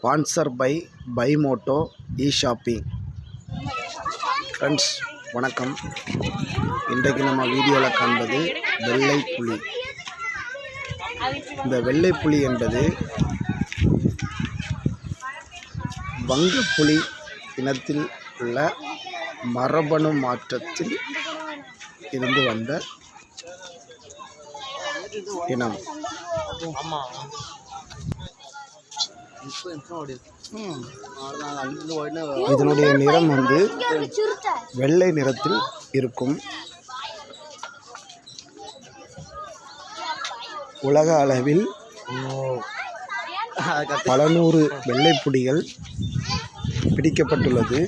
Sponsor by by Moto E shopping friends வணக்கம். இன்றைக்கு நம்ம வீடியோவில் காண்பது வெள்ளை புலி இந்த வெள்ளை புலி என்பது புலி இனத்தில் உள்ள மரபணு மாற்றத்தில் இருந்து வந்த இனம். இதனுடைய நிறம் வந்து வெள்ளை நிறத்தில் இருக்கும். உலக அளவில் பல நூறு வெள்ளைப்புடிகள் பிடிக்கப்பட்டுள்ளது.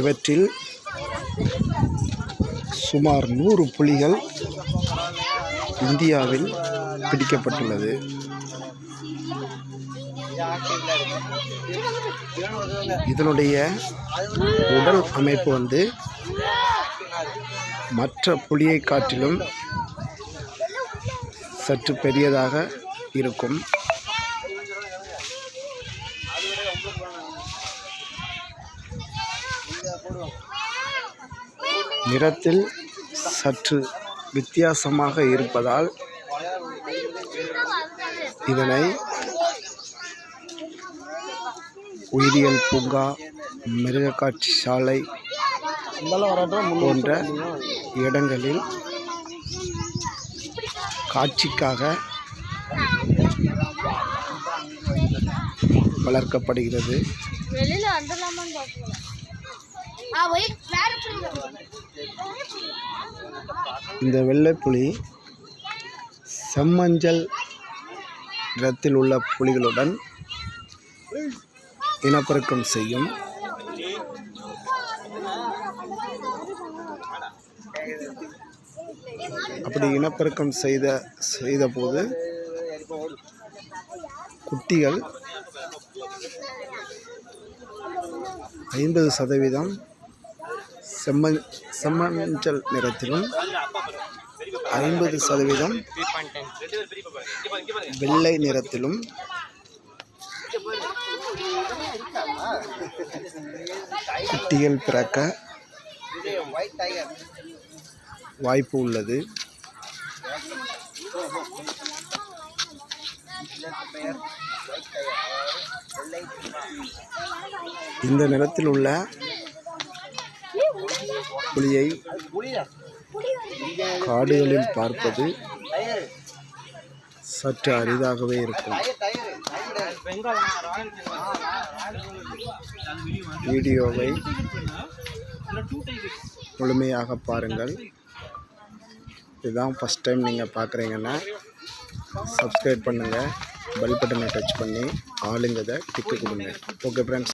இவற்றில் சுமார் நூறு புலிகள் இந்தியாவில் பிடிக்கப்பட்டுள்ளது. இதனுடைய உடல் அமைப்பு வந்து மற்ற புலியை காட்டிலும் சற்று பெரியதாக இருக்கும். நிறத்தில் சற்று வித்தியாசமாக இருப்பதால் இதனை உயிரியல் பூங்கா மிருகக்காட்சி சாலை போன்ற இடங்களில் காட்சிக்காக வளர்க்கப்படுகிறது. இந்த வெள்ளைப்புலி செம்மஞ்சள் நிறத்தில் உள்ள புலிகளுடன் இனப்பெருக்கம் செய்யும். அப்படி இனப்பெருக்கம் செய்த செய்தபோது குட்டிகள் ஐம்பது சதவீதம் செம்ம செம்மஞ்சள் நிறத்திலும் ஐம்பது சதவீதம் வெள்ளை நிறத்திலும் குட்டிகள் பிறக்க வாய்ப்பு உள்ளது. இந்த நிறத்தில் உள்ள புலியை காடுகளில் பார்ப்பது சற்று அரிதாகவே இருக்கும். வீடியோவை முழுமையாக பாருங்கள். இதுதான் ஃபஸ்ட் டைம் நீங்கள் பார்க்குறீங்கன்னா சப்ஸ்கிரைப் பண்ணுங்கள் பெல் பட்டனை டச் பண்ணி ஆளுங்கதை டிக்கு கொடுங்க. Okay friends